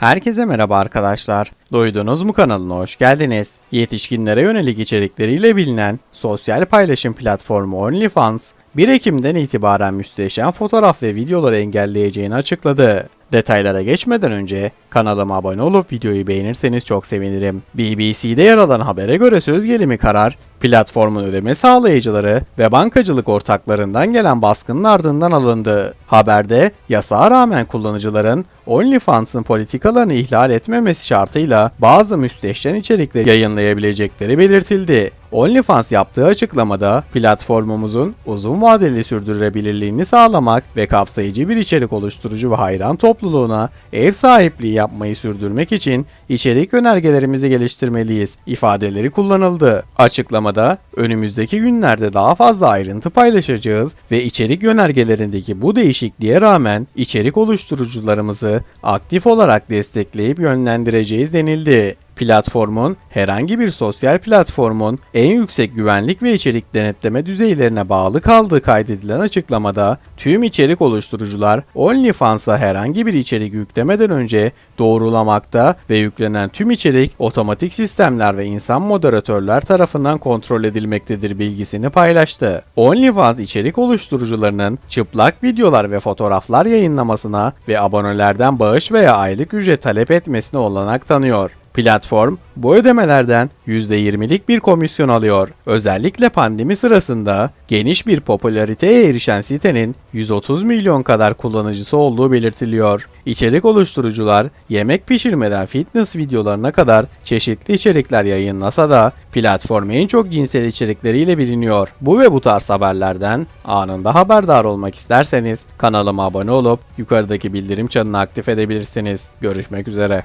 Herkese merhaba arkadaşlar. Duydunuz mu kanalına hoş geldiniz. Yetişkinlere yönelik içerikleriyle bilinen sosyal paylaşım platformu OnlyFans 1 Ekim'den itibaren müsteşen fotoğraf ve videoları engelleyeceğini açıkladı. Detaylara geçmeden önce kanalıma abone olup videoyu beğenirseniz çok sevinirim. BBC'de yer alan habere göre söz gelimi karar, platformun ödeme sağlayıcıları ve bankacılık ortaklarından gelen baskının ardından alındı. Haberde yasağa rağmen kullanıcıların OnlyFans'ın politikalarını ihlal etmemesi şartıyla bazı müstehcen içerikleri yayınlayabilecekleri belirtildi. OnlyFans yaptığı açıklamada platformumuzun uzun vadeli sürdürülebilirliğini sağlamak ve kapsayıcı bir içerik oluşturucu ve hayran topluluğuna ev sahipliği yapmayı sürdürmek için içerik önergelerimizi geliştirmeliyiz ifadeleri kullanıldı. Açıklamada önümüzdeki günlerde daha fazla ayrıntı paylaşacağız ve içerik yönergelerindeki bu değişikliğe rağmen içerik oluşturucularımızı aktif olarak destekleyip yönlendireceğiz denildi. Platformun herhangi bir sosyal platformun en yüksek güvenlik ve içerik denetleme düzeylerine bağlı kaldığı kaydedilen açıklamada tüm içerik oluşturucular OnlyFans'a herhangi bir içerik yüklemeden önce doğrulamakta ve yüklenen tüm içerik otomatik sistemler ve insan moderatörler tarafından kontrol edilmektedir bilgisini paylaştı. OnlyFans içerik oluşturucularının çıplak videolar ve fotoğraflar yayınlamasına ve abonelerden bağış veya aylık ücret talep etmesine olanak tanıyor. Platform bu ödemelerden %20'lik bir komisyon alıyor. Özellikle pandemi sırasında geniş bir popülariteye erişen sitenin 130 milyon kadar kullanıcısı olduğu belirtiliyor. İçerik oluşturucular yemek pişirmeden fitness videolarına kadar çeşitli içerikler yayınlasa da platform en çok cinsel içerikleriyle biliniyor. Bu ve bu tarz haberlerden anında haberdar olmak isterseniz kanalıma abone olup yukarıdaki bildirim çanını aktif edebilirsiniz. Görüşmek üzere.